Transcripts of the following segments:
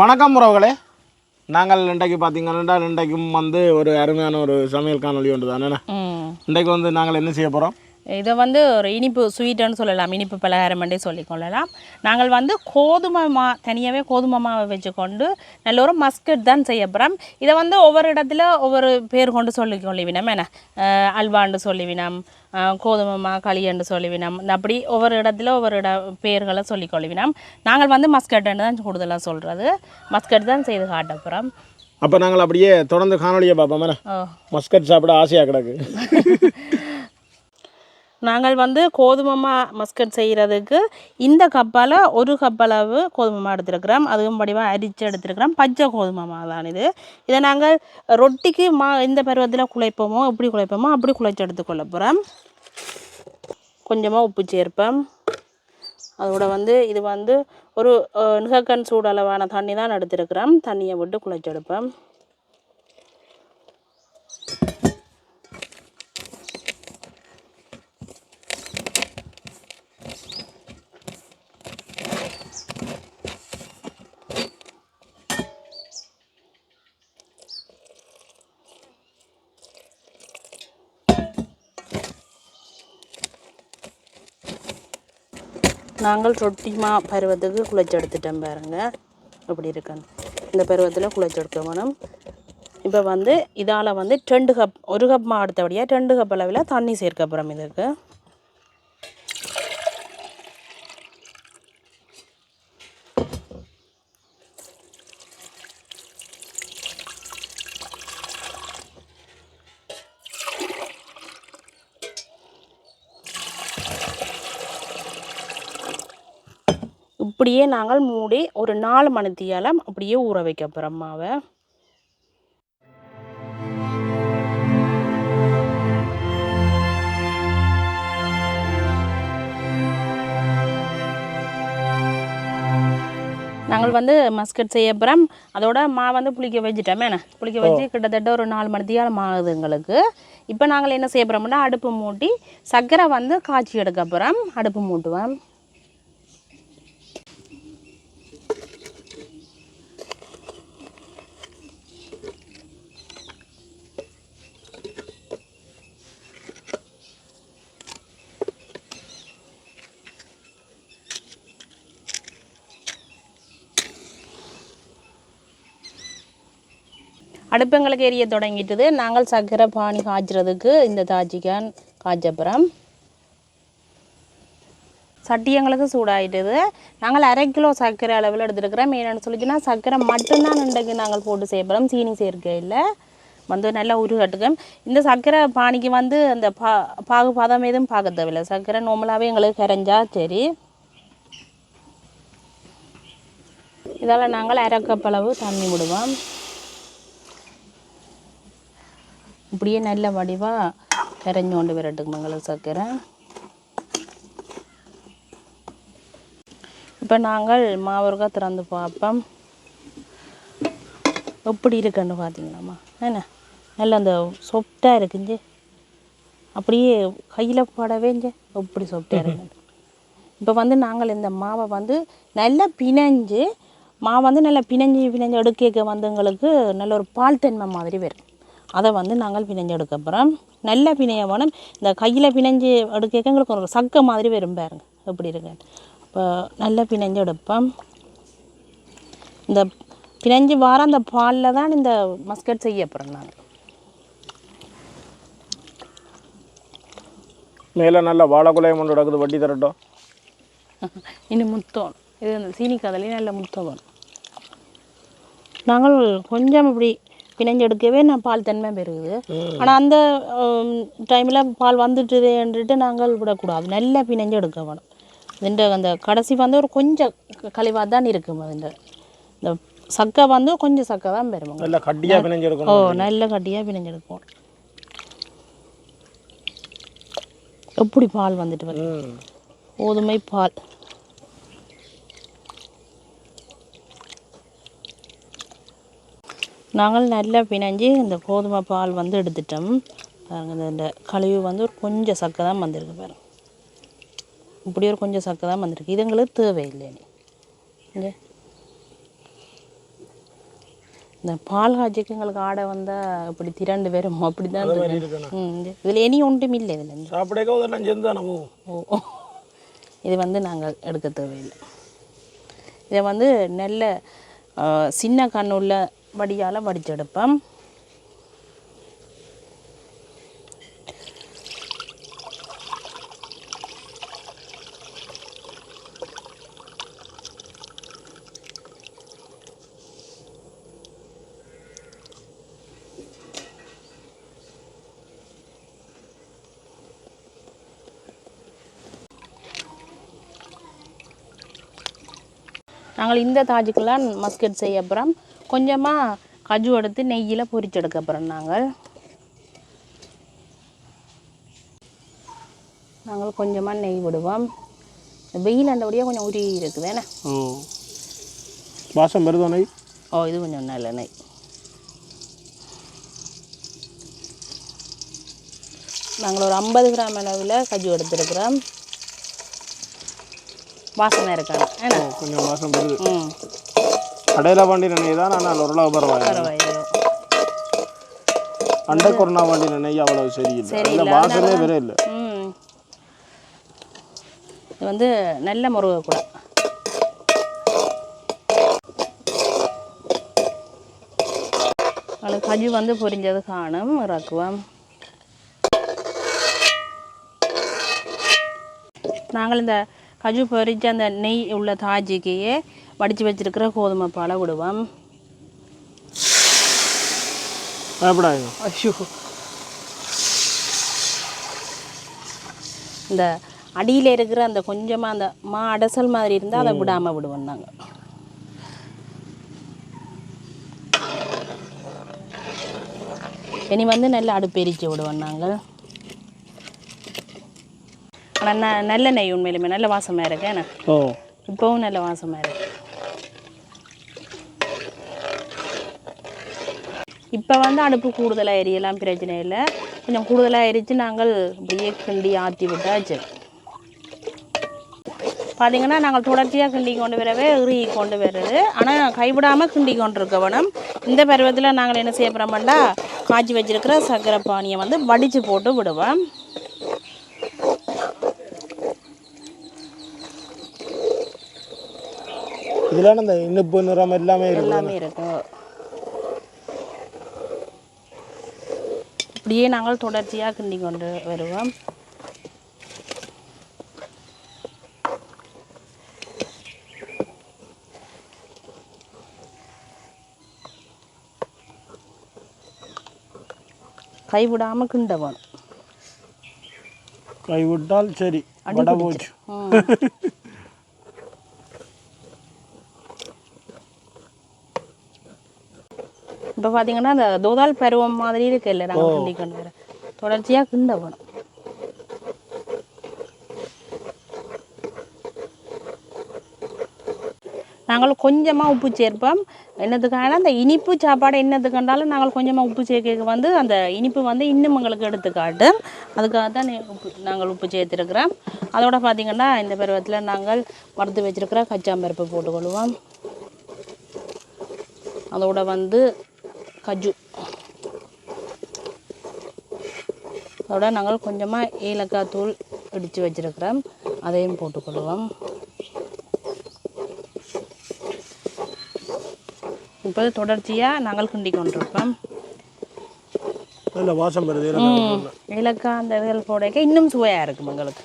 வணக்கம் உறவுகளே. நாங்கள் இன்றைக்கு பார்த்தீங்கன்னா இன்றைக்கும் வந்து ஒரு அருமையான ஒரு சமையல் காணொளி ஒன்று தானே இன்றைக்கு வந்து நாங்கள் என்ன செய்ய போகிறோம் இதை வந்து ஒரு இனிப்பு ஸ்வீட்டுன்னு சொல்லலாம். இனிப்பு பலகாரம்ன்றே சொல்லிக்கொள்ளலாம் நாங்கள் வந்து கோதுமை மா தனியாகவே கோதுமை மாவை வச்சுக்கொண்டு நல்ல ஒரு மஸ்கட் தான் செய்ய போகிறோம் இதை வந்து ஒவ்வொரு இடத்துல ஒவ்வொரு பேர் கொண்டு சொல்லிக்கொள்ளிவினம் என்ன? அல்வாண்டு சொல்லிவினம் அஹ் கோதுமை மா களியண்டு சொல்லிவினம். இந்த அப்படி ஒவ்வொரு இடத்துல ஒவ்வொரு இட பேர்களை சொல்லிக்கொள்ளிவினம் நாங்கள் வந்து மஸ்கட்டுன்னு தான் கூடுதலாக சொல்கிறது மஸ்கட் தான் செய்து காட்ட போகிறோம் அப்போ நாங்கள் அப்படியே தொடர்ந்து காணொளியை பார்ப்போம். மஸ்கட் சாப்பிட ஆசையாக கிடக்கு. நாங்கள் வந்து கோதுமை மா மஸ்கட் செய்கிறதுக்கு இந்த கப்பால் ஒரு கப்பளவு கோதுமை மா எடுத்துருக்கிறோம். அதுவும் வடிவாக அரிச்சு எடுத்துருக்கிறோம். பச்சை கோதுமை மா தான் இது. இதை நாங்கள் ரொட்டிக்கு மா இந்த பருவத்தில் குழைப்போமோ எப்படி குழைப்போமோ அப்படி குழைச்சி எடுத்துக்கொள்ள போகிறோம் கொஞ்சமாக உப்பு சேர்ப்போம். அதோட வந்து இது வந்து ஒரு அஹ், சூடளவான தண்ணி தான் எடுத்துருக்கிறோம். தண்ணியை விட்டு குழைச்சி நாங்கள் ரொட்டி மா பருவத்துக்கு குளிச்செடுத்துட்டோம் பாருங்க. அப்படி இருக்குன்னு இந்த பருவத்தில் குளிச்செடுக்கணும் இப்போ வந்து இதால் வந்து ரெண்டு கப் ஒரு கப் மா அடுத்தபடியாக ரெண்டு கப் அளவில் தண்ணி சேர்க்க போகிறோம் இதுக்கு. இப்படியே நாங்கள் மூடி ஒரு நாலு மணித்தியாலம் அப்படியே ஊற வைக்க போகிறோம் மாவை. நாங்கள் வந்து மஸ்கட் செய்ய போகிறோம் அதோட மா வந்து புளிக்க வச்சுட்டோம். என்ன? புளிக்க வச்சு கிட்டத்தட்ட ஒரு நாலு மணி நேரம் ஆகுது எங்களுக்கு. இப்போ நாங்கள் என்ன செய்ய போகிறோம்னா அடுப்பு மூட்டி சர்க்கரை வந்து காய்ச்சி எடுக்க போகிறோம் அடுப்பு மூட்டுவோம். அடுப்பங்களுக்கு எரிய தொடங்கிட்டது. நாங்கள் சர்க்கரை பானி காய்ச்சறதுக்கு இந்த தாஜிக்கான் காய்ச்சப்புறம். சட்டி எங்களுக்கு சூடாயிட்டுது. நாங்கள் அரை கிலோ சர்க்கரை அளவில் எடுத்துருக்கிறோம். என்னென்னு சொல்லிச்சுன்னா சர்க்கரை மட்டும்தான் இன்றைக்கு நாங்கள் போட்டு செய்யப்படுறோம் சீனி சேர்க்கையில் இல்லை. வந்து நல்லா உருகட்டுக்கும். இந்த சர்க்கரை பானிக்கு வந்து அந்த பா பாகு பதம் எதுவும் பார்க்க தேவையில்லை சர்க்கரை நார்மலாகவே எங்களுக்கு கரைஞ்சா சரி. இதால் நாங்கள் அரை கப் அளவு தண்ணி விடுவோம். இப்படியே நல்ல வடிவாக கரைஞ்சு கொண்டு விரட்டுங்க மங்கள சர்க்கரை இப்போ நாங்கள் மாவுருக்கா திறந்து பார்ப்போம் எப்படி இருக்குன்னு பார்த்தீங்களாம்மா என்ன? நல்ல அந்த சொஃப்டாக இருக்குஞ்சு அப்படியே கையில் படவேஞ்ச எப்படி சொப்டாக இருக்கு இப்போ வந்து நாங்கள் இந்த மாவை வந்து நல்லா பிணைஞ்சு மாவு வந்து நல்லா பிணைஞ்சு பிணைஞ்சு எடுக்க வந்து எங்களுக்கு நல்ல ஒரு பால் தன்மை மாதிரி வரும். அதை வந்து நாங்கள் பிணைஞ்சு எடுக்க போகிறோம் நல்லா பிணைய வேணும். இந்த கையில் பிணைஞ்சு எடுக்க எங்களுக்கு ஒரு சக்க மாதிரி வரும் பாருங்க. எப்படி இருக்கு? இப்போ நல்லா பிணைஞ்சு எடுப்போம். இந்த பிணைஞ்சு வார அந்த பாலில் தான் இந்த மஸ்கட் செய்ய போகிறோம் நாங்கள் மேலே நல்ல வாழைக்குலையம் ஒன்று கிடக்குது வட்டி தரட்டும். இன்னும் முத்தம். இது அந்த சீனி கதலி நல்ல முத்தம் நாங்கள் கொஞ்சம் இப்படி பிணைஞ்சு எடுக்கவே நான் பால் தன்மை பெருகுது ஆனால் அந்த டைமில் பால் வந்துட்டுதுன்ட்டு நாங்கள் விடக்கூடாது. நல்லா பிணைஞ்சு எடுக்க வேணும் இதுன்ற அந்த கடைசி வந்து ஒரு கொஞ்சம் கழிவாக தான் இருக்கும் அதுன்ற இந்த சக்கை வந்து கொஞ்சம் சக்கை தான் பெறுவாங்க நல்லா கட்டியாக பிணைஞ்சு ஓ நல்ல கட்டியாக பிணைஞ்சு எடுப்போம் எப்படி பால் வந்துட்டு வருது. கோதுமை பால். நாங்கள் நல்லா பிணைஞ்சு இந்த கோதுமை பால் வந்து எடுத்துட்டோம். பாருங்க இந்த- கழிவு வந்து ஒரு கொஞ்சம் சக்கை தான் வந்திருக்கு பாருங்க. இப்படி ஒரு கொஞ்சம் சக்கை தான் வந்திருக்கு. இது எங்களுக்கு தேவையில்லை இங்கே. இந்த பால் காய்ச்சிக்கு எங்களுக்கு ஆடை வந்தால் இப்படி திரண்டு வரும். அப்படி தான் இதில் இனி ஒன்றும் இல்லை இதில் சாப்பிடக்க ஓ இது வந்து நாங்கள் எடுக்க தேவையில்லை. இதை வந்து நல்ல சின்ன கண்ணுள்ள வடியால் வடிச்செடுப்போம். நாங்கள் இந்த தாஜுக்கெல்லாம் மஸ்கட் செய்ய அப்புறம் கொஞ்சமாக கஜு எடுத்து நெய்யில் பொரிச்செடுக்க அப்புறம் நாங்கள். நாங்கள் கொஞ்சமாக நெய் விடுவோம். வெயில் அண்டபடியாக கொஞ்சம் உரி இருக்குது. என்ன? ஓ. வாசம் வருதோ நெய்? ஓ இது கொஞ்சம் நல்ல நெய். நாங்கள் ஒரு ஐம்பது கிராம் அளவில் கஜு எடுத்துருக்குறோம். வாசனை ஓ, கொஞ்சம் வாசம் வருது. ம். நெய் தான் ஆனால் ஓரளவு பரவாயில்ல பரவாயில்லை அண்டை கொரோனா வண்டின நெய் அவ்வளவு சரியில்லை. அதில் வாசமே வேற இல்லை. இது வந்து நல்ல முருகை கூட. அதுக்கு கஜு வந்து பொரிஞ்சது காணும். இறக்குவோம். நாங்கள் இந்த கஜு பொரிச்ச அந்த நெய் உள்ள தாஜிக்கையே வடித்து வச்சிருக்கிற கோதுமை பாலை விடுவோம். ஐயோ. இந்த அடியில் இருக்கிற அந்த கொஞ்சமாக அந்த மா அடசல் மாதிரி இருந்தால் அதை விடாமல் விடுவோம் நாங்கள் இனி வந்து நல்ல அடுப்பு எரிச்சு விடுவோம் நாங்கள் ஆனால் நல்ல நெய் உண்மையிலுமே நல்ல வாசமாக இருக்கு என்ன? ஓ. இப்போவும் நல்ல வாசமாக இருக்கு. இப்போ வந்து அடுப்பு கூடுதலாக எரியலாம் பிரச்சனை இல்லை. கொஞ்சம் கூடுதலாக எரித்து நாங்கள் அப்படியே கிண்டி ஆற்றி விட்டாச்சு. பார்த்தீங்கன்னா நாங்கள் தொடர்ச்சியாக கிண்டி கொண்டு வரவே இறுகி கொண்டு வர்றது ஆனால் கைவிடாமல் கிண்டி கொண்டு இருக்க வேணும். இந்த பருவத்தில் நாங்கள் என்ன செய்ய போகிறோம்னா காய்ச்சி வச்சிருக்கிற சர்க்கரை பானியை வந்து வடித்து போட்டு விடுவோம். இதில் அந்த இனிப்பு நிறம் எல்லாமே எல்லாமே இருக்கும் இப்படியே நாங்கள் தொடர்ச்சியாக கிண்டி கொண்டு வருவோம் கைவிடாமல் கிண்ட வேணும் கைவிட்டால் சரி வடை போச்சு இப்போ பார்த்தீங்கன்னா அந்த தோதால் பருவம் மாதிரி இருக்கு இல்லை நாங்கள் கிண்டி கொண்டு வர தொடர்ச்சியாக கிண்ட வேணும் நாங்கள் கொஞ்சமாக உப்பு சேர்ப்போம். என்னத்துக்கான அந்த இனிப்பு சாப்பாடு என்னத்துக்கு கண்டாலும் நாங்கள் கொஞ்சமாக உப்பு சேர்க்க வந்து அந்த இனிப்பு வந்து இன்னும் எங்களுக்கு எடுத்துக்காட்டும். அதுக்காக தான் உப்பு நாங்கள் உப்பு சேர்த்துருக்குறோம். அதோட பார்த்திங்கன்னா இந்த பருவத்தில் நாங்கள் வறுத்து வச்சிருக்கிற கச்சாம்பருப்பு போட்டுக்கொள்வோம். அதோட வந்து கஜு. அதோட நாங்கள் கொஞ்சமாக ஏலக்காய் தூள் இடித்து வச்சிருக்கிறோம். அதையும் போட்டுக்கொள்வோம். இப்போ தொடர்ச்சியாக நாங்கள் கிண்டி கொண்டிருப்போம் வாசம் வருது. ஏலக்காய் அந்த இதழ் போடைக்க இன்னும் சுவையாக இருக்கும் எங்களுக்கு.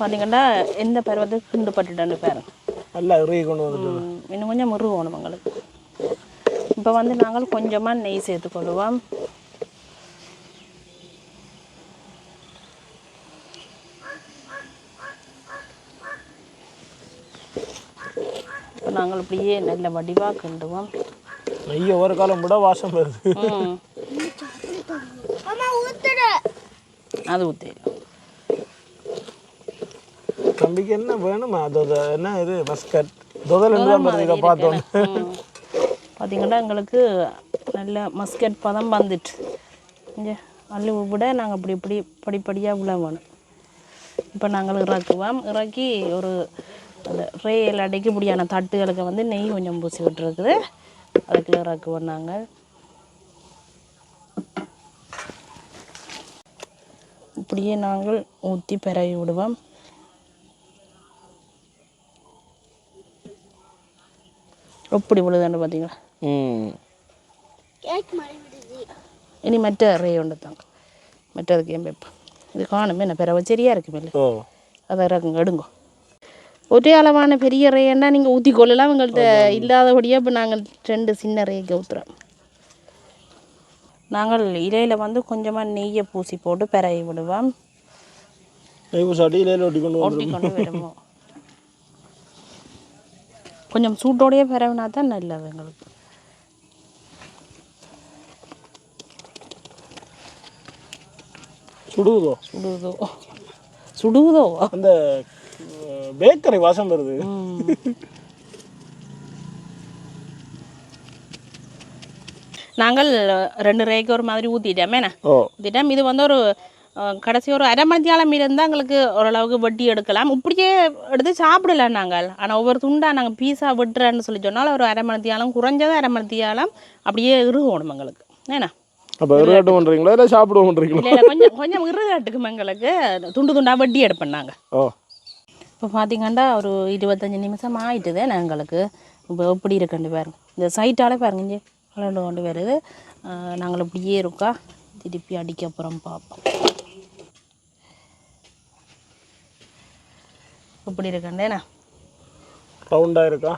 பார்த்தீங்கன்னா எந்த பருவத்துக்கு கிண்டு பட்டுட்டேன்னு பாருங்க நல்லா இறுகி கொண்டு வந்துட்டு இன்னும் கொஞ்சம் முருகணும் எங்களுக்கு. இப்போ வந்து நாங்கள் கொஞ்சமாக நெய் சேர்த்துக்கொள்வோம் இப்போ நாங்கள் இப்படியே நல்ல வடிவாக கிண்டுவோம். நெய்யை ஒரு காலம் விட வாசம் வருது. அது ஊற்றிடலாம் தம்பிக்கு என்ன வேணுமா? என்ன இது? மஸ்கட் தொதல் என்று இதை பார்த்தோம் பார்த்தீங்கன்னா எங்களுக்கு நல்ல மஸ்கட் பதம் வந்துட்டு. இங்கே அள்ளி விட நாங்கள் இப்படி இப்படி படிப்படியாக விழ வேணும் இப்போ நாங்கள் இறக்குவோம். இறக்கி ஒரு அந்த ரேல் அடைக்கக்கூடியான தட்டுகளுக்கு வந்து நெய் கொஞ்சம் பூசி விட்டுருக்குது. அதுக்குள்ள இறக்குவோம் நாங்கள் இப்படியே நாங்கள் ஊற்றி பரவி விடுவோம். எப்படி விழுதுன்னு பார்த்தீங்களா? ம். இனி மற்ற ரே உண்டு தாங்க மற்றதுக்கு ஏன் வைப்போம்? இது காணுமே என்ன பிறவை சரியாக இருக்குமே இல்லை ஓ. அதை இறக்குங்க எடுங்கோ. ஒரே அளவான பெரிய ரேன்னா நீங்கள் ஊற்றி கொள்ளலாம் எங்கள்கிட்ட இல்லாதபடியாக இப்போ நாங்கள் ரெண்டு சின்ன ரேக்கு ஊற்றுறோம் நாங்கள் இலையில் வந்து கொஞ்சமாக நெய்யை பூசி போட்டு பிறவி விடுவோம். ஒட்டி கொண்டு ஒட்டி கொண்டு விடுவோம் கொஞ்சம் சூட்டோடையே பிறவினா தான் நல்லது எங்களுக்கு. சுடுவதோ சுடுதோ. சுடுதோ? அந்த பேக்கரி வாசம் வருது. நாங்கள் ரெண்டு ரேக்கு ஒரு மாதிரி ஊற்றிட்டோம் இது வந்து ஒரு கடைசி ஒரு அரை மணித்தியாலம் இருந்தால் எங்களுக்கு ஓரளவுக்கு வட்டி எடுக்கலாம். இப்படியே எடுத்து சாப்பிடலாம் நாங்கள். ஆனால் ஒவ்வொரு துண்டாக நாங்கள் பீஸா வெட்டுறேன்னு சொல்லி சொன்னால் ஒரு அரை மணித்தியாலம் குறைஞ்சது அரை மணித்தியாலம் அப்படியே இறுகணும் எங்களுக்கு. அப்போ விளையாட்டு பண்ணுறீங்களா இல்லை பண்ணுறீங்களா கொஞ்சம் கொஞ்சம் இறுகாட்டுக்கும் எங்களுக்கு துண்டு துண்டாக வட்டி எடுப்பேன் நாங்கள் ஓ. இப்போ பார்த்தீங்கன்னா ஒரு இருபத்தஞ்சி நிமிஷம் ஆயிட்டுதே எங்களுக்கு. இப்போ எப்படி இருக்குன்னு பாருங்க. இந்த சைட்டால பாருங்க இங்கே. கொண்டு வருது. நாங்கள் இப்படியே இருக்கா? திருப்பி அடிக்க அப்புறம் பார்ப்போம் இப்படி இருக்கண்டேண்ணா ரவுண்டாக இருக்கா?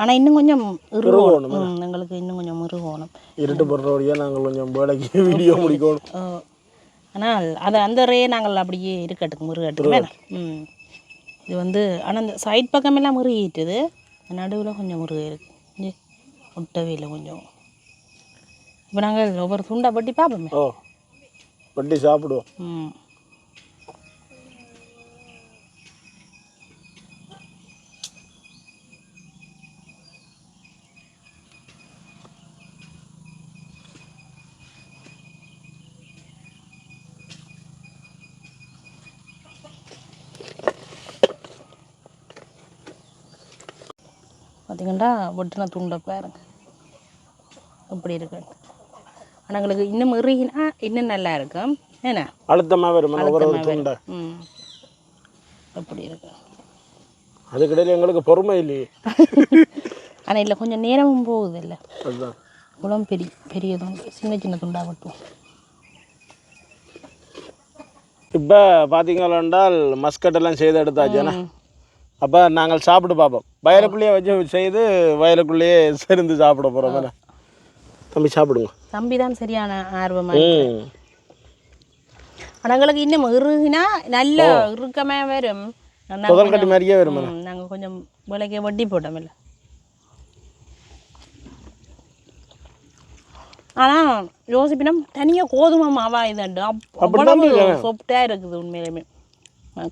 ஆனால் இன்னும் கொஞ்சம் இறுகணும் எங்களுக்கு இன்னும் கொஞ்சம் இறுகணும் இருட்டு போடுற வழியாக நாங்கள் கொஞ்சம் வேலைக்கு வீடியோ முடிக்கணும். ஆனால் அது அந்த ரே நாங்கள் அப்படியே இருக்கட்டுக்கு முருகட்டுக்கு வேணாம் ம். இது வந்து ஆனால் இந்த சைட் பக்கமெல்லாம் முருகிட்டுது. நடுவில் கொஞ்சம் முருக இருக்கு. இங்கே ஒட்டவே இல்லை கொஞ்சம். இப்போ நாங்கள் ஒவ்வொரு துண்டா பட்டி பார்ப்போமே. ஓ வட்டி சாப்பிடுவோம். ம். பார்த்தீங்கன்னா ஒட்டின துண்டை பாருங்க. இப்படி இருக்கு. ஆனால் எங்களுக்கு இன்னும் இறுகினா இன்னும் நல்லா இருக்கும். ஏன்னா அழுத்தமாக வரும். துண்டை. ம். அப்படி இருக்கு. அதுக்கிடையில் எங்களுக்கு பொறுமை இல்லையே. ஆனால் இல்லை கொஞ்சம் நேரமும் போகுது இல்லை அதுதான். குளம் பெரிய பெரிய துண்டு சின்ன சின்ன துண்டா மட்டும் இப்போ பார்த்தீங்களென்றால் மஸ்கட் எல்லாம் செய்து எடுத்தாச்சுன்னா அப்போ நாங்கள் சாப்பிட்டு பார்ப்போம். வயலுக்குள்ளேயே வச்சு செய்து வயலுக்குள்ளேயே சேர்ந்து சாப்பிட போகிறோம் தம்பி சாப்பிடுங்க. தம்பி தான் சரியான ஆர்வமாக எங்களுக்கு இன்னும் இறுகினா நல்ல இறுக்கமே வரும். புதல் கட்டி மாதிரியே வரும் நாங்கள் கொஞ்சம் விலைக்கு வட்டி போட்டோம் இல்லை. ஆனால் யோசிப்பினம் தனியாக கோதுமை மாவா இதுண்டு அப்- அவ்வளவு சொப்டாக இருக்குது உண்மையிலுமே.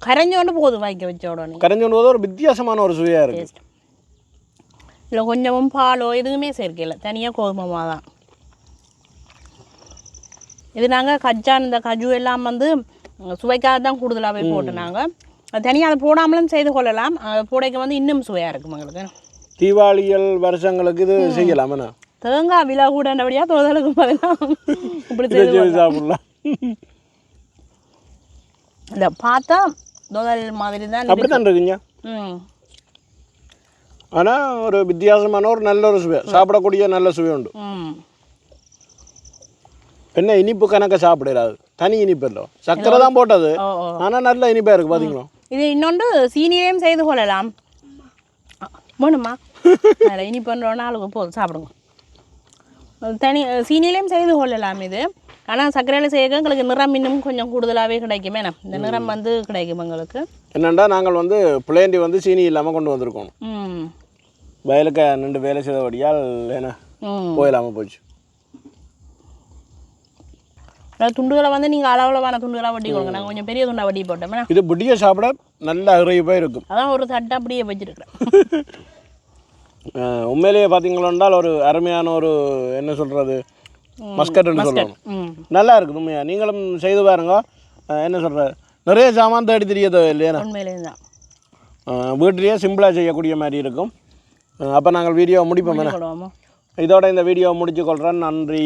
கரைஞ்சோண்டு போதும் வாய்க்க வச்ச உடனே கரைஞ்சு போது ஒரு வித்தியாசமான ஒரு சுவையாக இருக்குது டேஸ்ட் இல்லை கொஞ்சமும் பாலோ எதுவுமே சேர்க்கல தனியாக கோதுமை மாவு தான் இது நாங்கள் கஜான் இந்த கஜு எல்லாம் வந்து சுவைக்காக தான் கூடுதலாகவே போட்டு நாங்கள் தனியாக அதை போடாமலும் செய்து கொள்ளலாம் அது போடைக்கு வந்து இன்னும் சுவையாக இருக்கும் எங்களுக்கு தீபாவளிகள் வருஷங்களுக்கு இது செய்யலாம் தேங்காய் விலை கூடண்டபடியாக தோதலுக்கு பதிலாக இப்படி சாப்பிடலாம் இல்லை பார்த்தா தோதல் மாதிரி தான் அப்படி தான் இருக்குங்க. ம். ஆனால் ஒரு வித்தியாசமான ஒரு நல்ல ஒரு சுவை. சாப்பிடக்கூடிய நல்ல சுவை உண்டு. என்ன இனிப்பு கணக்க சாப்பிடாது தனி இனிப்பு இல்லை. சர்க்கரை தான் போட்டது. ஆனால் நல்ல இனிப்பாக இருக்குது பார்த்தீங்களா இது இன்னொன்று சீனிலையும் செய்து கொள்ளலாம். வேணுமா? அதில் இனி பண்ணுறோன்னா ஆளுக்கு போதும். சாப்பிடுங்க. தனி சீனிலையும் செய்து கொள்ளலாம் இது. ஆனால் சர்க்கரையில் செய்ய எங்களுக்கு நிறம் இன்னும் கொஞ்சம் கூடுதலாகவே கிடைக்குமே இந்த நிறம் வந்து கிடைக்கும் எங்களுக்கு என்னென்னா நாங்கள் வந்து பிளேண்டி வந்து சீனி இல்லாமல் கொண்டு வந்திருக்கோம் வயலுக்கு நின்று வேலை செய்தபடியால் என்ன போயிடாமல் போச்சு துண்டுகளை வந்து நீங்கள் அளவுளவான துண்டுகளாக வட்டி கொடுங்க நாங்கள் கொஞ்சம் பெரிய துண்டா வட்டி போட்டோம் இது புட்டியை சாப்பிட நல்ல இறைவாக இருக்கும் அதான் ஒரு தட்டை அப்படியே வச்சிருக்கிறேன் உண்மையிலேயே பார்த்தீங்களென்றால் ஒரு அருமையான ஒரு என்ன சொல்கிறது மஸ்கட்னு சொல்லுவாங்க. நல்லா இருக்குது உண்மையா? நீங்களும் செய்து பாருங்க. என்ன சொல்கிற நிறைய சாமான் தேடி தெரியதோ இல்லையா? வீட்டிலேயே சிம்பிளாக செய்யக்கூடிய மாதிரி இருக்கும். அப்போ நாங்கள் வீடியோ முடிப்போம். இதோட இந்த வீடியோ முடிச்சு கொள்கிறேன் நன்றி.